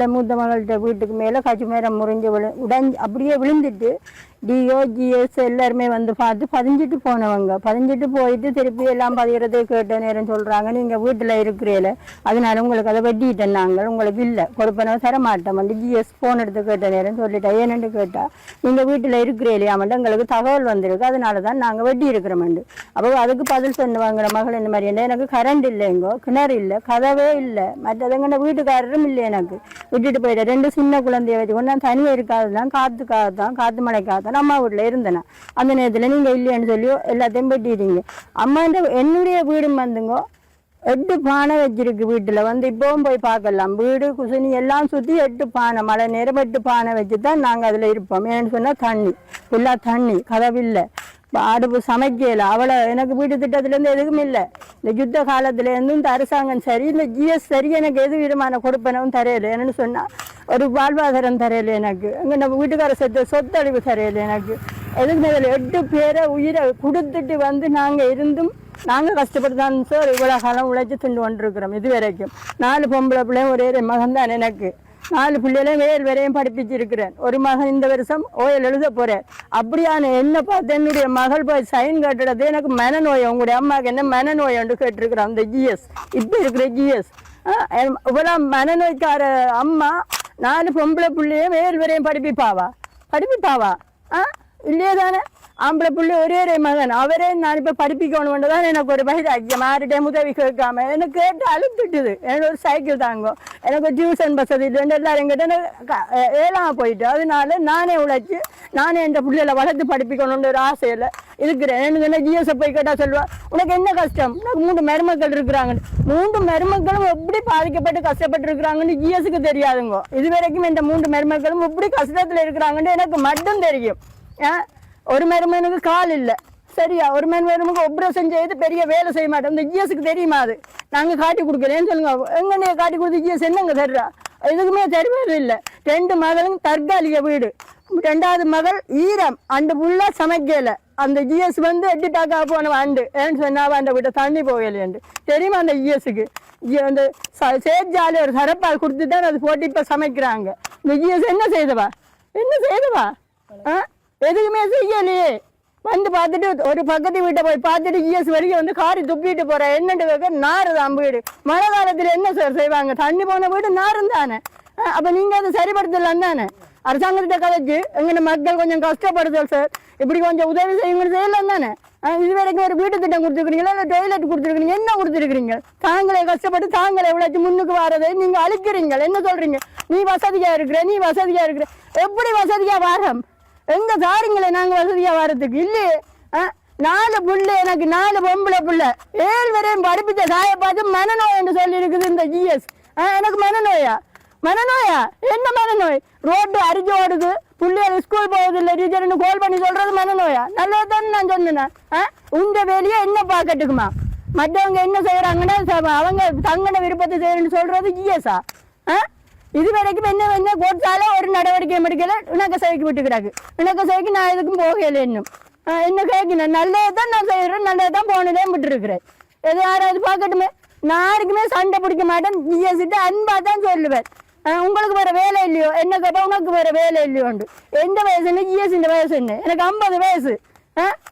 பிள்ளை மூத்த மகள்கிட்ட வீட்டுக்கு மேலே கட்சி மரம் முறிஞ்சு விழு உடஞ்சி அப்படியே விழுந்துட்டு டிஓஜிஎஸ் எல்லாருமே வந்து பார்த்து பதிஞ்சிட்டு போனவங்க. பதிஞ்சிட்டு போயிட்டு திருப்பி எல்லாம் பதிகிறதே கேட்ட நேரம் சொல்கிறாங்க நீங்கள் வீட்டில் இருக்கிறீல அதனால உங்களுக்கு அதை வெட்டிட்டேன் நாங்கள். உங்களுக்கு இல்லை. கொடுப்பனவு தரமாட்டோம் வந்து ஜிஎஸ் ஃபோன் எடுத்து கேட்ட நேரம் சொல்லிட்டேன் ஏன்னு கேட்டால் நீங்கள் வீட்டில் இருக்கிறீலையாமட்டு எங்களுக்கு தகவல் வந்திருக்கு. அதனால தான் நாங்கள் வெட்டி இருக்கிறோம்ண்டு அப்போ அதுக்கு பதில் சொன்னவாங்கிற மகள் இந்த மாதிரி என்ன? எனக்கு கரண்ட் இல்லைங்கோ கிணறு இல்லை. கதவே இல்லை. மற்றதுங்க வீட்டுக்காரரும் இல்லை எனக்கு. விட்டுட்டு போயிட்டேன். ரெண்டு சின்ன குழந்தைய வச்சுக்கொண்டு நான் தனியாக இருக்காது தான் காற்றுக்காக தான் காற்று மழைக்காக தான் அம்மா வீட்டில் இருந்தேன். அந்த நேரத்தில் நீங்கள் இல்லையான்னு சொல்லியோ எல்லாத்தையும் வெட்டிட்டீங்க. அம்மாண்ட என்னுடைய வீடும் வந்துங்கோ. எட்டு பானை வச்சிருக்கு வீட்டில். வந்து இப்போவும் போய் பார்க்கலாம். வீடு குசினி எல்லாம் சுற்றி எட்டு பானை மழை நேரம் எட்டு பானை வச்சு தான் நாங்கள் அதில் இருப்போம். ஏன்னு சொன்னால் தண்ணி. ஃபுல்லாக தண்ணி. கதவில்லை அடுப்பு சமைக்கல. அவளை எனக்கு வீட்டு திட்டத்துலேருந்து எதுவும் இல்லை. இந்த யுத்த காலத்துலேருந்து இந்த அரசாங்கம் சரி இந்த ஜிஎஸ் சரி எனக்கு எது விதமான கொடுப்பனவும் தரையில என்னன்னு சொன்னால் ஒரு வாழ்வாதாரம் தரையில எனக்கு அங்கே நம்ம வீட்டுக்கார சொத்து சொத்தழிவு தரையில எனக்கு எதுக்கு இதில் எட்டு பேரை உயிரை கொடுத்துட்டு வந்து நாங்கள் இருந்தும் நாங்கள் கஷ்டப்பட்டு தான் சார் இவ்வளோ காலம் உழைச்சி திண்டு கொண்டிருக்கிறோம் இது வரைக்கும் நாலு பொம்பளை பிள்ளையும் ஒரே மகன் தான் எனக்கு நாலு பிள்ளைகளையும் வேல் வரையும் படிப்பிச்சிருக்கிறேன் ஒரு மகன் இந்த வருஷம் ஓயல் எழுத போகிறேன் அப்படியான என்ன பார்த்து என்னுடைய மகள் போய் சைன் கட்டுறது எனக்கு மனநோய் உங்களுடைய அம்மாவுக்கு என்ன மனநோய் என்று கேட்டிருக்கிறேன் அந்த ஜிஎஸ் இப்போ இருக்கிற ஜிஎஸ் இவ்வளோ மனநோய்க்கார அம்மா நாலு பொம்பளை பிள்ளையும் வேல் வரையும் படிப்பிப்பாவா? படிப்பிப்பாவா? ஆ? இல்லையே தானே ஆம்பளை பிள்ளை ஒரே ஒரு மகன் அவரே நான் இப்போ படிப்பிக்கணும் தான் எனக்கு ஒரு வைராக்கியம் யார்கிட்டையும் உதவி கேட்காம எனக்கு கேட்டு அழுத்துட்டுது எனக்கு ஒரு சைக்கிள் தாங்கும் எனக்கு டியூஷன் வசதி இல்லைன்னு எல்லாரும் எங்கிட்ட ஏழாம போயிட்டு அதனால நானே உழைச்சி நானே என் பிள்ளைகளை வளர்த்து படிப்பிக்கணும்னு ஒரு ஆசையில் இருக்கிறேன் எனக்கு என்ன ஜிஎஸ்ஐ போய் கேட்டால் சொல்லுவேன் உனக்கு என்ன கஷ்டம் உனக்கு மூன்று மருமக்கள் இருக்கிறாங்க மூன்று மருமக்களும் எப்படி பாதிக்கப்பட்டு கஷ்டப்பட்டு இருக்கிறாங்கன்னு ஜிஎஸ்க்கு தெரியாதுங்க இது வரைக்கும் இந்த மூன்று மருமக்களும் எப்படி கஷ்டத்தில் இருக்கிறாங்கன்னு எனக்கு மட்டும் தெரியும் ஏன் ஒரு மருமனுக்கு கால் இல்லை. சரியா? ஒரு மருமகனுக்கு ஒப்ரேஷன் செய்து பெரிய வேலை செய்ய மாட்டோம் இந்த ஜிஎஸ்க்கு தெரியுமா அது? நாங்கள் காட்டி கொடுக்கலன்னு சொல்லுங்க. எங்க காட்டி கொடுத்து ஜிஎஸ் என்னங்க தர்றா? எதுக்குமே தருவது இல்லை. ரெண்டு மகளும் தற்காலிக வீடு. ரெண்டாவது மகள் ஈரம். அந்த புள்ள சமைக்கல. அந்த ஜிஎஸ் வந்து எட்டிட்டாக்கா போன ஆண்டு ஏன்னு சொன்னாவா அந்த வீட்டை தண்ணி போகலையாண்டு தெரியுமா அந்த ஜிஎஸ்க்கு அந்த சேஜாலி ஒரு சரப்பால் கொடுத்து தான் அது போட்டு இப்போ சமைக்கிறாங்க. இந்த ஜிஎஸ் என்ன செய்தவா? என்ன செய்தவா? ஆ? எதுக்குமே செய்யலையே. வந்து பார்த்துட்டு ஒரு பக்கத்து வீட்டை போய் பார்த்துட்டு இஎஸ் வரைக்கும் வந்து காரி துப்பிட்டு போறேன் என்னண்டு நாறு தான் வீடு. மழை காலத்தில் என்ன சார் செய்வாங்க? தண்ணி போன வீடு நாரும் தானே? அஹ் அப்ப நீங்க அதை சரிப்படுத்தலாம் தானே? அரசாங்கத்திட்ட கதைச்சு எங்க மக்கள் கொஞ்சம் கஷ்டப்படுதல் சார். இப்படி கொஞ்சம் உதவி செய்யுங்க செய்யலாம் தானே? இது வரைக்கும் ஒரு வீட்டு திட்டம் கொடுத்துருக்கீங்களா இல்லை டொய்லெட் கொடுத்துருக்கீங்க என்ன கொடுத்துருக்கீங்க தாங்களே கஷ்டப்பட்டு தாங்களே எவ்வளோச்சு முன்னுக்கு வரதை நீங்கள் அழிக்கிறீங்க. என்ன சொல்கிறீங்க நீ வசதியாக இருக்கிற நீ வசதியாக இருக்கிற. எப்படி வசதியாக வாரம்? எங்க தாரிங்களே நாங்க வசதியா வர்றதுக்கு? இல்லையே. ஆ? நாலு புள்ள எனக்கு நாலு பொம்பளை புள்ள. ஏழு வரையும் படிப்பிச்ச தாயை பார்த்து மனநோய் என்று சொல்லி இருக்குது இந்த ஜிஎஸ் எனக்கு மனநோயா? மனநோயா? என்ன மனநோய்? ரோட்டு அரிஞ்சு ஓடுது. பிள்ளைகள் ஸ்கூல் போவதில்லை டீச்சர்னு கால் பண்ணி சொல்றது மனநோயா? நல்லதுதான் நான் சொன்னேன். ஆ? உங்க வேலையை என்ன பார்க்கட்டுக்குமா? மற்றவங்க என்ன செய்யறாங்கன்னா அவங்க தங்கட விருப்பத்தை செய்யறேன்னு சொல்றது ஜிஎஸ்ஆ இது வரைக்கும் என்ன வந்து கோட்டால ஒரு நடவடிக்கை எடுக்கல. உனக்கு சைக்கு விட்டுக்கிறாங்க. உனக்கு சைக்கு நான் எதுக்கும் போகல இன்னும். ஆஹ் என்ன கேட்கணும் நல்லது தான் நான் செய்யறேன் நல்லது தான் போனதே விட்டுருக்கிறேன். எது யாராவது பார்க்கட்டுமே. நான் யாருக்குமே சண்டை பிடிக்க மாட்டேன். ஜிஎஸ்கிட்ட அன்பா தான் சொல்லுவேன். உங்களுக்கு வேற வேலை இல்லையோ? என்ன கேட்பா உங்களுக்கு வேற வேலை இல்லையோண்டு. எந்த வயசுன்னு ஜிஎஸ் இந்த வயசு என்ன? எனக்கு ஐம்பது வயசு.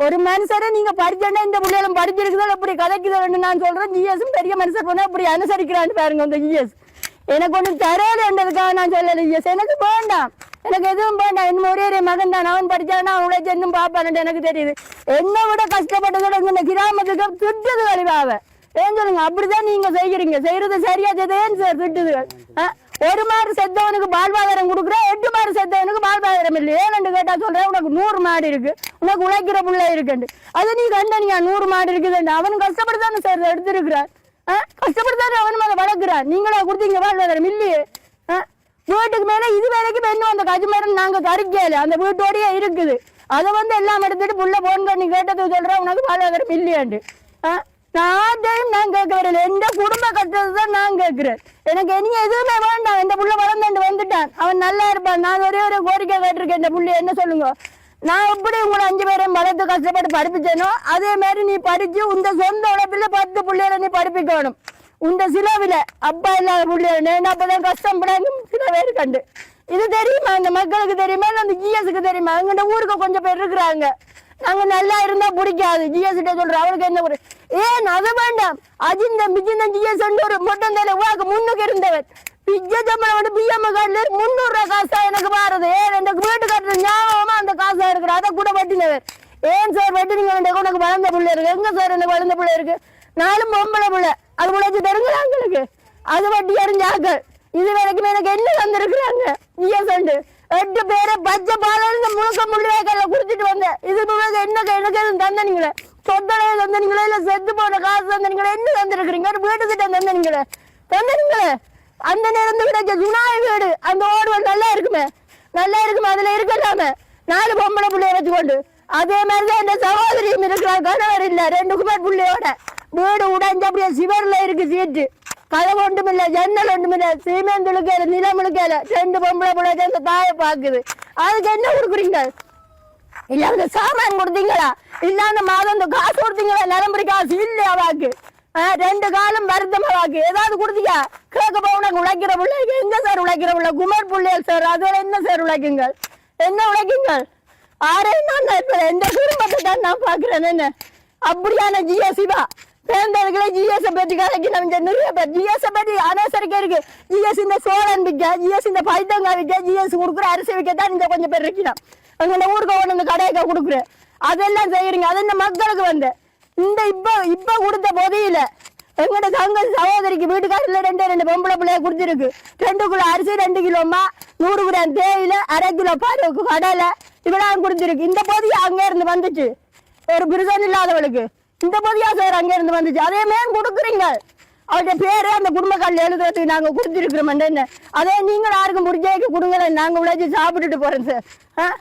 ஒரு மனுஷரை நீங்க படிச்சோன்னா இந்த பிள்ளைகளும் படிச்சிருக்குதோ எப்படி கதைக்குதோ நான் சொல்றேன். ஜிஎஸும் பெரிய மனுஷர் போனா இப்படி அனுசரிக்கிறான்னு பாருங்க இந்த ஜிஎஸ் எனக்கு ஒன்று தரையிலன்றதுக்காக நான் சொல்லலை. எஸ் எனக்கு வேண்டாம். எனக்கு எதுவும் வேண்டாம். இன்னும் ஒரே ஒரு மகன் தான். அவன் படிச்சானா அவளை இன்னும் பார்ப்பான்னு எனக்கு தெரியுது. என்னை விட கஷ்டப்பட்டதோட இந்த கிராமத்துக்கு திட்டது கழிவாவ ஏன் சொல்லுங்க? அப்படிதான் நீங்க செய்கிறீங்க. செய்யறது சரியா செய்தேன் சார் திட்டுதுகள் ஆ? ஒரு மாடு செத்தவனுக்கு வாழ்வாதாரம் கொடுக்குற எட்டு மாடு செத்தவனுக்கு வாழ்வாதாரம் இல்லை. ஏன்னு கேட்டா சொல்றேன் உனக்கு நூறு மாடு இருக்கு. உனக்கு உழைக்கிற பிள்ளை இருக்குண்டு அது நீ கண்டனியா? நூறு மாடு இருக்குதுண்டு அவன் கஷ்டப்பட்டு தானே சார் எடுத்திருக்கிறார். ஆ? அவன் மேல வளர்க்குறான். நீங்களா கொடுத்தீங்க வாழ்வாதாரம் இல்லையே ஆ? வீட்டுக்கு மேல இது வரைக்கும் இன்னும் அந்த கஜுமரம் நாங்க கறிக்கல அந்த வீட்டோடயே இருக்குது. அதை வந்து எல்லாம் எடுத்துட்டு புள்ள போன் பண்ணி கேட்டது சொல்றேன் உனக்கு வாழ்வாதாரம் இல்லையாண்டு ஆ? நான் டைம் நான் கேட்க வரல எந்த குடும்ப கட்டுறது தான் நான் கேட்கிறேன். எனக்கு இனி எதுவுமே வேண்டாம். இந்த புள்ள வளர்ந்து வந்துட்டான். அவன் நல்லா இருப்பான். நான் ஒரே ஒரு கோரிக்கை கேட்டிருக்கேன். இந்த புள்ளி என்ன சொல்லுங்க? நான் எப்படி உங்களை அஞ்சு பேரையும் வளர்த்து கஷ்டப்பட்டு படிப்பிச்சேனோ அதே மாதிரி நீ படிச்சு உந்த சொந்த உழைப்பில் பத்து பிள்ளைகளை நீ படிப்பிக்கணும். உந்த சிலவில் அப்பா இல்லாத பிள்ளைகள் நான் அப்பதான் கஷ்டப்படாங்க சில பேர் கண்டு. இது தெரியுமா? இந்த மக்களுக்கு தெரியுமா? இல்லை அந்த ஜிஎஸ்க்கு தெரியுமா? எங்கிட்ட ஊருக்கு கொஞ்சம் பேர் இருக்கிறாங்க. நாங்க நல்லா இருந்தா பிடிக்காது. ஜிஎஸ் கிட்ட சொல்றோம் அவருக்கு என்ன ஒரு ஏன் அது வேண்டாம். அஜிந்த மிஜிந்த ஜிஎஸ் ஒரு மொட்டம் தலை உவாக்கு முன்னுக்கு இருந்தவர் பிஜ சம்பளம் வந்து பிஎம் கார்டுல முந்நூறு ரூபாய் காசா எனக்கு மாறுது ஏன் எனக்கு வீட்டு கட்டுற ஞாபகமா அந்த காசா இருக்கிற அதை கூட வட்டினவர் ஏன் சார் வட்டினீங்க எனக்கு உனக்கு வளர்ந்த பிள்ளை இருக்கு? எங்க சார் எனக்கு வளர்ந்த பிள்ளை இருக்கு? நாலும் பொம்பளை பிள்ளை. அது உழைச்சு தருங்களா உங்களுக்கு? அது வட்டி அறிஞ்சாக்கள் இது வரைக்கும் எனக்கு என்ன தந்திருக்கிறாங்க? ஜிஎஸ் எட்டு பேரை பச்சை பாலிருந்து முழுக்க முள்ளுவேக்கல்ல குடிச்சிட்டு வந்தேன். இது முழுக்க என்ன எனக்கு எதுவும் தந்தனீங்களே? சொத்தலையை தந்தனீங்களே? இல்ல செத்து போன காசு தந்தனீங்களே? என்ன தந்திருக்கிறீங்க? ஒரு வீட்டு திட்டம் தந்தனீங்களே? தந்தனீங்களே? அந்த நேரம் கிடைச்ச சுனாமி வீடு. அந்த ஓடுவல் நல்லா இருக்குமே? நல்லா இருக்குமே? அதுல இருக்கலாமே? நாலு பொம்பளை பிள்ளைய வச்சுக்கொண்டு. அதே மாதிரிதான் என் சகோதரியும் இருக்கிறார் கணவர் இல்ல ரெண்டு குமார் பிள்ளையோட வீடு உடைஞ்ச அப்படியே சிவர்ல இருக்கு சீட்டு கதவு இல்லை ஜன்னல் ஒன்றுமில்ல சீமெண்ட் இழுக்கல நிலம் இழுக்கல ரெண்டு பொம்பளை பிள்ளை சேர்ந்து தாயை பாக்குது அதுக்கு என்ன கொடுக்குறீங்க? இல்ல அந்த சாமான் கொடுத்தீங்களா? இல்ல அந்த மாதம் இந்த காசு கொடுத்தீங்களா? நரம்புரி காசு இல்லையா வாக்கு? ஆ, ரெண்டு காலம் வருத்தமா வாக்கு? ஏதாவது கொடுத்தீங்க? கேட்க போனாங்க உழைக்கிற பிள்ளைங்க எங்க சார் உழைக்கிற பிள்ளை? குமார் பிள்ளைகள் சார் அதுல என்ன சார் உழைக்குங்க என்ன உழைக்குங்க ஆரையும் நான் இப்ப எந்த குடும்பத்தை தான் நான் பாக்குறேன் என்ன அப்படியான ஜிஎஸ்சிவா பேருந்தவர்களே ஜிஎஸ் பற்றி கலைக்கு நம்ம நிறைய பேர். ஜிஎஸ் பற்றி அனசரிக்க இருக்கு. ஜிஎஸ் இந்த சோழன் விற்க ஜிஎஸ் இந்த பைத்தங்கா விற்க ஜிஎஸ் கொடுக்குற அரிசி விற்க தான் இந்த கொஞ்சம் பேர் இருக்கிறோம் அங்கே ஊருக்கு கொண்டு வந்து கடையை கொடுக்குறேன். அதெல்லாம் செய்யறீங்க அது இந்த மக்களுக்கு வந்து? இந்த இப்ப இப்ப கொடுத்த பொதியில எங்கட தங்க சகோதரிக்கு வீட்டுக்காரில் ரெண்டு ரெண்டு பொம்பளை பிள்ளைய கொடுத்துருக்கு. ரெண்டு கிலோ அரிசி ரெண்டு கிலோமா நூறு கிராம் தேயில அரை கிலோ பருப்பு கடலை இவ்வளவு கொடுத்துருக்கு இந்த பொதி அங்க இருந்து வந்துச்சு. ஒரு பிரிசன் இல்லாதவளுக்கு. இந்த போதியா சார் அங்க இருந்து வந்துச்சு. அதே மேம் கொடுக்குறீங்க. அவருடைய பேரு அந்த குடும்ப காலில் எழுதுறதுக்கு நாங்க கொடுத்துருக்குறோம். என்ன அதே நீங்கள் யாருக்கும் முடிஞ்சேக்கு கொடுங்களேன் நாங்க உழைச்சி சாப்பிட்டுட்டு போறோம் சார். ஆ?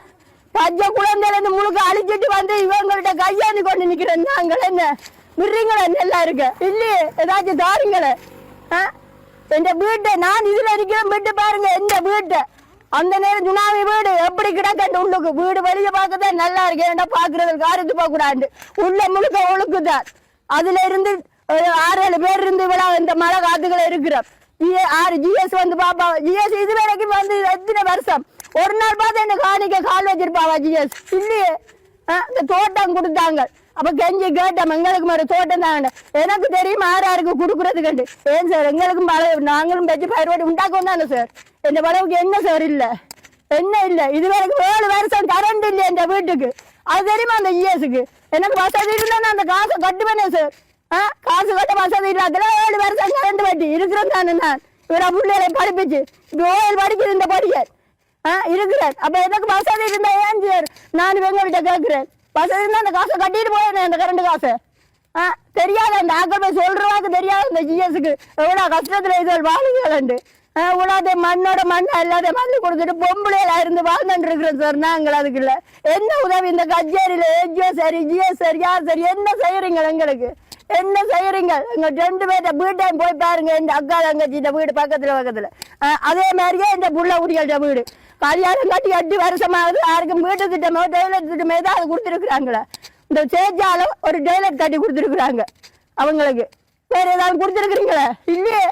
பச்சை குழந்தையிலேருந்து முழுக்க அழிச்சிட்டு வந்து இவங்கள்ட்ட கையாந்து கொண்டு நிக்கிறேன் நாங்கள். என்ன? விடுறீங்களே நல்லா இருக்கு? இல்லையே? ஏதாச்சும் தாருங்களே. ஆ? எந்த வீட்டை நான் இதுல இருக்கிறேன். வீட்டு பாருங்க. எந்த வீட்டை? அந்த நேரம் சுனாமி வீடு எப்படி கிடக்கண்டு உள்ளுக்கு? வீடு வெளியே பார்க்கதான் நல்லா இருக்கு. ஏன்டா பாக்குறது காரியத்து போக கூடாது. உள்ள முழுக்க ஒழுக்குதான். அதுல இருந்து ஒரு ஆறு ஏழு பேர் இருந்து இவ்வளவு இந்த மழை காத்துக்கள் இருக்கிறோம். ஆறு ஜிஎஸ் வந்து பாப்பா. ஜிஎஸ் இது வரைக்கும் வந்து எத்தனை வருஷம்? ஒரு நாள் பார்த்து என்ன காணிக்க கால் வச்சிருப்பாவா ஜிஎஸ் இல்லையே. ஆ, இந்த தோட்டம் கொடுத்தாங்க. அப்ப கெஞ்சி கேட்டோம் எங்களுக்கு மாதிரி தோட்டம் தான் எனக்கு தெரியும் ஆறாருக்கு யாருக்கு கொடுக்குறது கண்டு. ஏன் சார்? எங்களுக்கும் பல நாங்களும் வச்சு பயிர்வாடி உண்டாக்கும் தானே சார்? இந்த பழவுக்கு என்ன சார் இல்ல? என்ன இல்ல? இது வரைக்கும் ஏழு வருஷம் கரண்ட் இல்ல இந்த வீட்டுக்கு. அது தெரியுமா அந்த இஎஸ்க்கு எனக்கு வசதி இருந்தா நான் அந்த காசை கட்டுவேனே சார். ஆ? காசு கட்ட வசதி இல்லாதல ஏழு வருஷம் கரண்ட் வட்டி இருக்கிறேன் தானே நான். இவரை பிள்ளைகளை படிப்பிச்சு. இப்போ ஓயில் படிக்குது இந்த படியர் ஆ? இருக்கிறேன் அப்ப எனக்கு வசதி இருந்தா ஏன் சார்? நான் எங்கள்கிட்ட கேட்கிறேன். வசதி இருந்தால் அந்த காசை கட்டிட்டு போயிடுறேன் அந்த கரண்ட் காசை. ஆ தெரியாத அந்த ஆக்கள் போய் சொல்றவாக்கு தெரியாது இந்த ஜிஎஸ்க்கு எவ்வளோ கஷ்டத்தில் இது வாழுங்கள்ண்டு உலாத மண்ணோட மண் எல்லாத்தையும் மண்ணு கொடுத்துட்டு பொம்பளையில இருந்து வாழ்ந்துட்டு இருக்கிறோம் சார். நாங்கள் அதுக்கு இல்ல. என்ன உதவி? இந்த கச்சேரியில ஏஜியோ சரி ஜியோ சரி யார் சரி என்ன செய்யறீங்க எங்களுக்கு? என்ன செய்யறீங்க எங்க ரெண்டு பேர்த்த வீட்டையும் போய் பாருங்க. இந்த அக்கா தங்கச்சிட்ட வீடு பக்கத்துல பக்கத்துல. அதே மாதிரியே இந்த புள்ள குடிகள்ட்ட வீடு. கல்யாணம் கட்டி எட்டு வருஷமாவது யாருக்கும் வீட்டு திட்டமோ டெய்லர் திட்டமோ ஏதாவது கொடுத்துருக்குறாங்களே? இந்த சேஜால ஒரு டெய்லர் கட்டி கொடுத்துருக்குறாங்க அவங்களுக்கு. வேற ஏதாவது கொடுத்துருக்குறீங்களே? இல்லையே.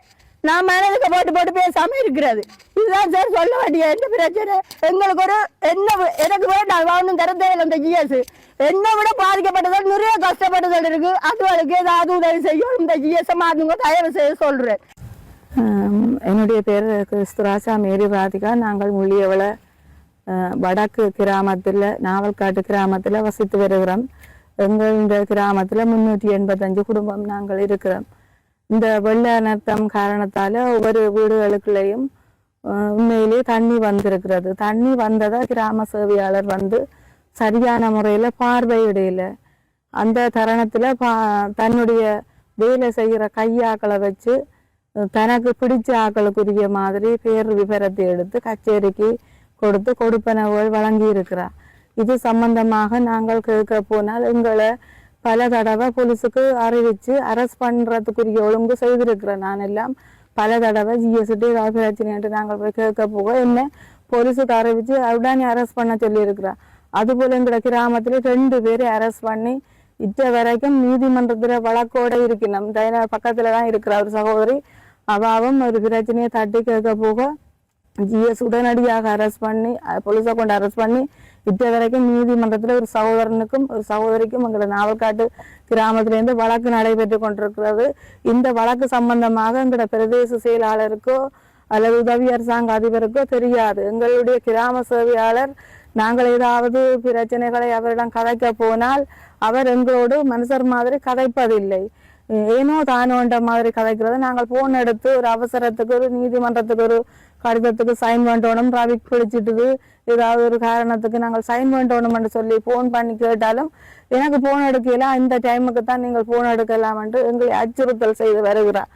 நான் மனதுக்கு போட்டு போட்டு பேசாம இருக்கிறது. இதுதான் சார் சொல்ல வேண்டிய என்ன பிரச்சனை? எங்களுக்கு ஒரு என்ன வே- எனக்கு வேண்டாம். ஒன்றும் தர இல்லை இந்த ஜிஎஸ் என்னை விட பாதிக்கப்பட்டதால் நிறைய கஷ்டப்பட்டதல் இருக்கு. அதுகளுக்கு ஏதாவது உதவி செய்யும் இந்த ஜிஎஸ் மாத்துங்க தயவு செய்ய சொல்றேன். என்னுடைய பேர் கிறிஸ்துராசா மேரி ராதிகா. நாங்கள் முள்ளியவள வடக்கு கிராமத்தில் நாவல்காட்டு கிராமத்தில் வசித்து வருகிறோம். எங்கள் இந்த கிராமத்தில் முன்னூற்றி எண்பத்தஞ்சு குடும்பம் நாங்கள் இருக்கிறோம். இந்த வெள்ள அனர்த்தம் காரணத்தால் ஒவ்வொரு வீடுகளுக்குள்ளேயும் உண்மையிலேயே தண்ணி வந்திருக்கிறது. தண்ணி வந்ததை கிராம சேவையாளர் வந்து சரியான முறையில் பார்வையிடையில அந்த தருணத்தில் பா தன்னுடைய வேலை செய்கிற கையாக்களை வச்சு தனக்கு பிடிச்ச ஆக்களுக்குரிய மாதிரி பேர் விவரத்தை எடுத்து கச்சேரிக்கு கொடுத்து கொடுப்பனவுகள் வழங்கி இருக்கிறார் இது சம்பந்தமாக நாங்கள் கேட்க போனால் எங்களை பல தடவை போலீஸுக்கு அறிவிச்சு அரெஸ்ட் பண்ணுறதுக்குரிய ஒழுங்கு செய்திருக்கிறேன் நான் எல்லாம். பல தடவை ஜிஎஸ்டி ஏதாவது பிரச்சனை நாங்கள் போய் கேட்க போக என்ன? போலீஸுக்கு அறிவிச்சு உடனே அரெஸ்ட் பண்ண சொல்லியிருக்கிறேன் இருக்கிறா அதுபோல எங்களோட கிராமத்தில் ரெண்டு பேரை அரெஸ்ட் பண்ணி இத்த வரைக்கும் நீதிமன்றத்தில் வழக்கோட இருக்கணும். பக்கத்தில் தான் இருக்கிற ஒரு சகோதரி. அவாவும் ஒரு பிரச்சனையை தட்டி கேட்க போக ஜிஎஸ் உடனடியாக அரெஸ்ட் பண்ணி போலீஸை கொண்டு அரெஸ்ட் பண்ணி இத்த வரைக்கும் நீதிமன்றத்தில் ஒரு சகோதரனுக்கும் ஒரு சகோதரிக்கும் எங்களோட நாவல்காட்டு கிராமத்திலேருந்து வழக்கு நடைபெற்று கொண்டிருக்கிறது. இந்த வழக்கு சம்பந்தமாக எங்களோட பிரதேச செயலாளருக்கோ அல்லது உதவி அரசாங்க அதிபருக்கோ தெரியாது. எங்களுடைய கிராம சேவையாளர் நாங்கள் ஏதாவது பிரச்சனைகளை அவரிடம் கதைக்க போனால் அவர் எங்களோடு மனுஷர் மாதிரி கதைப்பதில்லை. ஏனோ தானோன்ற மாதிரி கதைக்கிறது. நாங்கள் போன் எடுத்து ஒரு அவசரத்துக்கு ஒரு நீதிமன்றத்துக்கு ஒரு கடிதத்துக்கு சைன் பண்ணணும் டிராபிக் பிடிச்சிட்டுது. ஏதாவது ஒரு காரணத்துக்கு நாங்கள் சைன் பண்ணணும்னு சொல்லி ஃபோன் பண்ணி கேட்டாலும் எனக்கு ஃபோன் எடுக்கல இந்த டைமுக்கு தான் நீங்கள் ஃபோன் எடுக்கலாம் என்று எங்களை அச்சுறுத்தல் செய்து வருகிறார்.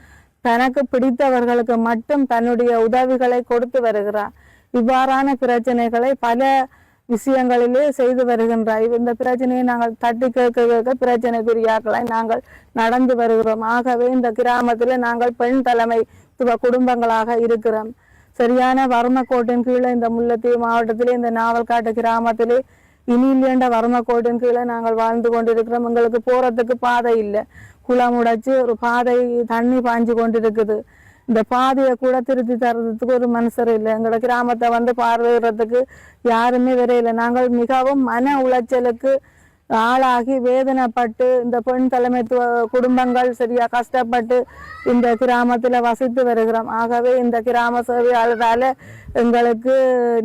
தனக்கு பிடித்தவர்களுக்கு மட்டும் தன்னுடைய உதவிகளை கொடுத்து வருகிறார். இவ்வாறான பிரச்சனைகளை பல விஷயங்களிலே செய்து வருகின்றார். இந்த பிரச்சனையை நாங்கள் தட்டி கேட்க கேட்க பிரச்சனைக்குரியாக்களை நாங்கள் நடந்து வருகிறோம். ஆகவே இந்த கிராமத்தில் நாங்கள் பெண் தலைமைத்துவ குடும்பங்களாக இருக்கிறோம். சரியான வறுமக்கோட்டின் கீழே இந்த முல்லத்தீவு மாவட்டத்திலே இந்த நாவல்காட்டு கிராமத்திலே இனியில்லையண்ட வறுமக்கோட்டின் கீழே நாங்கள் வாழ்ந்து கொண்டிருக்கிறோம். எங்களுக்கு போறதுக்கு பாதை இல்லை. குளம் உடைச்சு ஒரு பாதை தண்ணி பாஞ்சு கொண்டிருக்குது. இந்த பாதையை கூட திருத்தி தர்றதுக்கு ஒரு மனுஷர் இல்லை. எங்களோட கிராமத்தை வந்து பார்வையிடுறதுக்கு யாருமே வரையில. நாங்கள் மிகவும் மன உளைச்சலுக்கு ஆளாகி வேதனைப்பட்டு இந்த பெண் தலைமைத்துவ குடும்பங்கள் சரியா கஷ்டப்பட்டு இந்த கிராமத்தில் வசித்து வருகிறோம். ஆகவே இந்த கிராம சேவையாளரால் எங்களுக்கு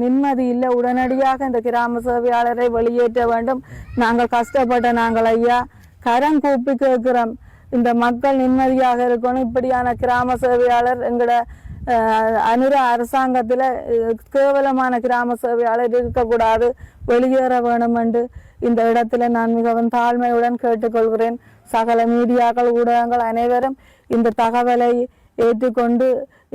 நிம்மதி இல்லை. உடனடியாக இந்த கிராம சேவையாளரை வெளியேற்ற வேண்டும். நாங்கள் கஷ்டப்பட்ட நாங்கள் ஐயா கரம் கூப்பி கேட்கிறோம். இந்த மக்கள் நிம்மதியாக இருக்கணும். இப்படியான கிராம சேவையாளர் எங்களோட அனுர அரசாங்கத்தில் கேவலமான கிராம சேவையாளர் இருக்கக்கூடாது. வெளியேற வேணும் என்று இந்த இடத்துல நான் மிகவும் தாழ்மையுடன் கேட்டுக்கொள்கிறேன். சகல மீடியாக்கள் ஊடகங்கள் அனைவரும் இந்த தகவலை ஏற்றுக்கொண்டு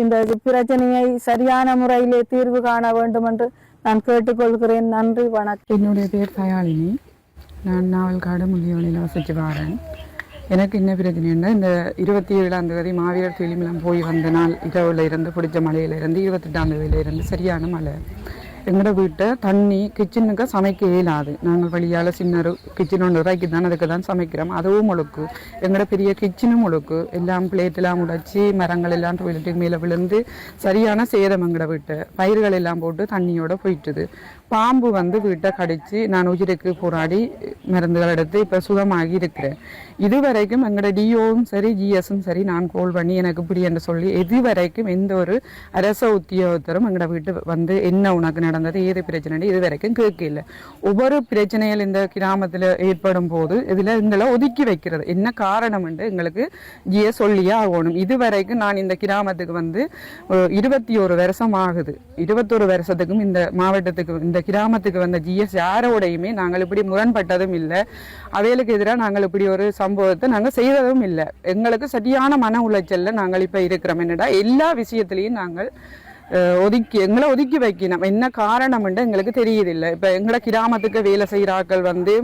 இந்த பிரச்சனையை சரியான முறையிலே தீர்வு காண வேண்டும் என்று நான் கேட்டுக்கொள்கிறேன். நன்றி வணக்கம். என்னுடைய பேர் தயாளினி நான் நாவல்காடு முதியோலையில் வசித்து வரேன் எனக்கு என்ன பிரச்சனைன்னா இந்த இருபத்தி ஏழாம் தேதி மாவீரர் திருமணம் போய் வந்த நாள் இரவுல இருந்து பிடிச்ச மலையிலிருந்து இருபத்தெட்டாம் தேதியிலிருந்து சரியான மலை எங்களோட வீட்டை தண்ணி கிச்சனுக்கு சமைக்க இயலாது நாங்கள் வழியால் சின்ன கிச்சன் ஒன்று இறக்கி தான் அதுக்கு தான் சமைக்கிறோம். அதுவும் முழுக்கு. எங்களோட பெரிய கிச்சனும் முழுக்கு. எல்லாம் பிளேட்டெல்லாம் உடைச்சி மரங்கள் எல்லாம் டொய்லெட்டுக்கு மேலே விழுந்து சரியான சேதம் எங்களோட வீட்டை. பயிர்கள் எல்லாம் போட்டு தண்ணியோட போயிட்டுது. பாம்பு வந்து வீட்டை கடிச்சு நான் உயிருக்கு போராடி மருந்துகள் எடுத்து இப்போ சுகமாகி இருக்கிறேன். இதுவரைக்கும் எங்களோட டிஓவும் சரி ஜிஎஸும் சரி நான் கோல் பண்ணி எனக்கு இப்படி என்று சொல்லி இதுவரைக்கும் எந்த ஒரு அரச உத்தியோகத்தரும் எங்களோட வீட்டு வந்து என்ன உனக்கு நடந்தது ஏது பிரச்சனை இது வரைக்கும் கேட்கல. ஒவ்வொரு பிரச்சனைகள் இந்த கிராமத்தில் ஏற்படும் போது இதில் எங்களை ஒதுக்கி வைக்கிறது. என்ன காரணம் என்று எங்களுக்கு ஜிஎஸ் சொல்லியே ஆகணும். இதுவரைக்கும் நான் இந்த கிராமத்துக்கு வந்து இருபத்தி ஒரு வருஷம் ஆகுது. இருபத்தொரு வருஷத்துக்கும் இந்த மாவட்டத்துக்கு இந்த கிராமத்துக்கு வந்த ஜிஎஸ் யாரோடையுமே நாங்கள் இப்படி முரண்பட்டதும் இல்லை. அவைகளுக்கு எதிராக நாங்கள் இப்படி ஒரு சம்பவத்தை நாங்கள் செய்ததும் இல்லை. எங்களுக்கு சரியான மன உளைச்சலில் நாங்கள் இப்போ இருக்கிறோம். என்னடா எல்லா விஷயத்துலையும் நாங்கள் ஒதுக்கி எங்களை ஒதுக்கி வைக்கணும். என்ன காரணம்ன்ட்டு எங்களுக்கு தெரியுதில்லை இப்போ எங்களை கிராமத்துக்கு வேலை செய்கிறாக்கள் வந்து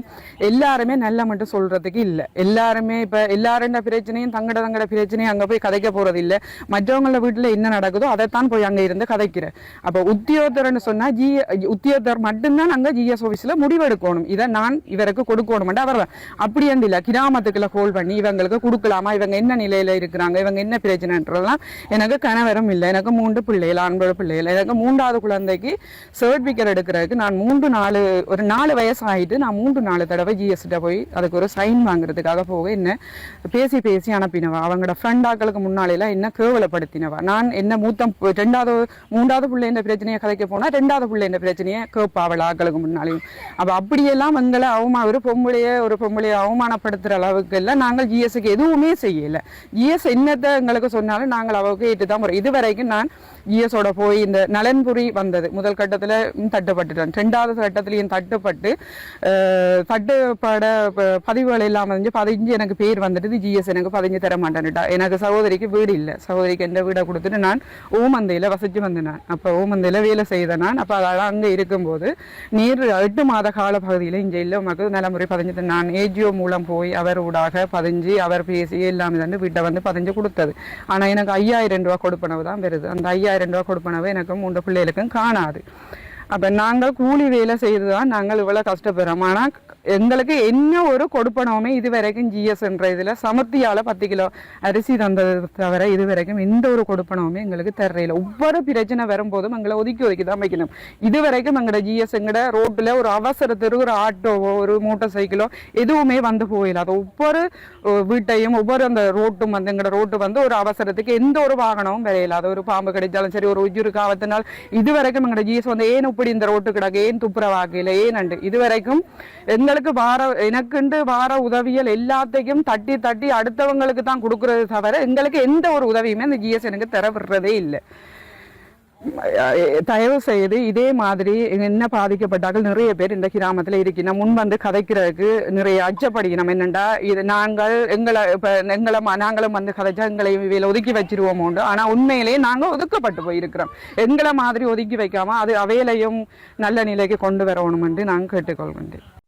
எல்லாருமே நல்ல மட்டும் சொல்கிறதுக்கு இல்லை. எல்லாருமே இப்போ எல்லாரோட பிரச்சனையும் தங்கட தங்கட பிரச்சனையும் அங்கே போய் கதைக்க போகிறது இல்லை. மற்றவங்கள வீட்டில் என்ன நடக்குதோ அதைத்தான் போய் அங்கே இருந்து கதைக்கிறேன் அப்போ உத்தியோகத்தர்னு சொன்னால் ஜி உத்தியோகத்தர் மட்டும்தான் அங்கே ஜிஎஸ் ஆஃபீஸில் முடிவெடுக்கணும். இதை நான் இவருக்கு கொடுக்கணும்ட்டு அவர் அப்படி இல்லை. கிராமத்துக்குள்ள கோல் பண்ணி இவங்களுக்கு கொடுக்கலாமா? இவங்க என்ன நிலையில் இருக்கிறாங்க? இவங்க என்ன பிரச்சனைன்றதெல்லாம் எனக்கு கணவரும் இல்லை. எனக்கு மூன்று பிள்ளைகளான் நம்மளோட பிள்ளைகள் எனக்கு மூன்றாவது குழந்தைக்கு சர்டிஃபிகேட் எடுக்கிறதுக்கு நான் மூன்று நாலு ஒரு நாலு வயசு ஆயிட்டு நான் மூன்று நாலு தடவை ஜிஎஸ்கிட்ட போய் அதுக்கு ஒரு சைன் வாங்குறதுக்காக போக என்ன பேசி பேசி அனுப்பினவா. அவங்களோட ஃப்ரெண்டாக்களுக்கு முன்னாலேலாம் என்ன கேவலப்படுத்தினவா. நான் என்ன மூத்தம் ரெண்டாவது மூன்றாவது பிள்ளை இந்த பிரச்சனையை கதைக்க போனால் ரெண்டாவது பிள்ளை இந்த பிரச்சனையை கேட்பா ஆக்களுக்கு முன்னாலேயும். அப்போ அப்படியெல்லாம் எங்களை அவமா ஒரு பொம்பளைய ஒரு பொம்பளையை அவமானப்படுத்துகிற அளவுக்கு எல்லாம் நாங்கள் ஜிஎஸ்க்கு எதுவுமே செய்யலை. ஜிஎஸ் என்னத்தை எங்களுக்கு சொன்னாலும் நாங்கள் அவருக்கு ஏற்று தான் போறோம். இதுவரைக்கும் நான் ஜிஎஸோட போய் இந்த நலன்புரி வந்தது. முதல் கட்டத்தில் தட்டுப்பட்டுட்டான் ரெண்டாவது கட்டத்திலையும் தட்டுப்பட்டு தட்டுப்பட பதிவுகள் எல்லாம் வந்து பதிஞ்சு எனக்கு பேர் வந்துட்டு ஜிஎஸ் எனக்கு பதிஞ்சு தர மாட்டேன்னுட்டா. எனக்கு சகோதரிக்கு வீடு இல்லை. சகோதரிக்கு எந்த வீடை கொடுத்துட்டு நான் ஓமந்தையில் வசிச்சு வந்தேன் அப்போ ஓமந்தையில் வேலை செய்த நான். அப்போ அதெல்லாம் அங்கே இருக்கும்போது நீர் எட்டு மாத கால பகுதியில் இங்கே இல்லை. உமக்கு நலமுறை பதிஞ்சது. நான் ஏஜிஓ மூலம் போய் அவர் ஊடாக பதிஞ்சு அவர் பேசி எல்லாமே வந்து வீட்டை வந்து பதிஞ்சு கொடுத்தது. ஆனால் எனக்கு ஐயாயிரம் ரூபா கொடுப்பனவு தான் வருது அந்த ஐயாயிரம் ரூபா கொடுப்பனவு எனக்கும் மூன்று பிள்ளைகளுக்கும் காணாது. அப்போ நாங்கள் கூலி வேலை செய்து தான் நாங்கள் இவ்வளவு கஷ்டப்படுறோம். ஆனால் எங்களுக்கு என்ன ஒரு கொடுப்பனவுமே இது வரைக்கும் ஜிஎஸ்ன்ற இதில் இதுல பத்து கிலோ அரிசி தந்தது தவிர இது வரைக்கும் எந்த ஒரு கொடுப்பனவுமே எங்களுக்கு தர்றையில ஒவ்வொரு பிரச்சனை வரும்போதும் எங்களை ஒதுக்கி ஒதுக்கி தான் வைக்கணும். இது வரைக்கும் எங்களோட ஜிஎஸ் எங்கட ரோட்டில் ஒரு அவசரத்துக்கு ஒரு ஆட்டோவோ ஒரு மோட்டார் சைக்கிளோ எதுவுமே வந்து போயில அது ஒவ்வொரு வீட்டையும் ஒவ்வொரு அந்த ரோட்டும் வந்து எங்களோட ரோட்டு வந்து ஒரு அவசரத்துக்கு எந்த ஒரு வாகனமும் வரையில. அது ஒரு பாம்பு கிடைச்சாலும் சரி ஒரு உயிர் காவத்தினால் இது வரைக்கும் எங்களோட ஜிஎஸ் வந்து ஏன் இப்படி இந்த ரோட்டு கிடக்கு? ஏன் துப்புற வாக்கையில் ஏன் அண்டு இது வரைக்கும் எங்களுக்கு வார எனக்குண்டு வார உதவியல் எல்லாத்தையும் தட்டி தட்டி அடுத்தவங்களுக்கு தான் கொடுக்கறது தவிர எங்களுக்கு எந்த ஒரு உதவியுமே இந்த ஜிஎஸ் எனக்கு தர விடுறதே இல்லை. தயவு செய்து இதே மாதிரி என்ன பாதிக்கப்பட்டார்கள்? நிறைய பேர் இந்த கிராமத்தில் இருக்கணும் முன் வந்து கதைக்கிறதுக்கு நிறைய அச்சப்படுகிறோம் என்னண்டா இது நாங்கள் எங்களை இப்போ எங்களை நாங்களும் வந்து கதைச்சா எங்களை இவையில் ஒதுக்கி வச்சிருவோமோண்டு. ஆனால் உண்மையிலேயே நாங்கள் ஒதுக்கப்பட்டு போயிருக்கிறோம். எங்களை மாதிரி ஒதுக்கி வைக்காம அது அவையிலையும் நல்ல நிலைக்கு கொண்டு வரணும் என்று நான் கேட்டுக்கொள்கின்றேன்.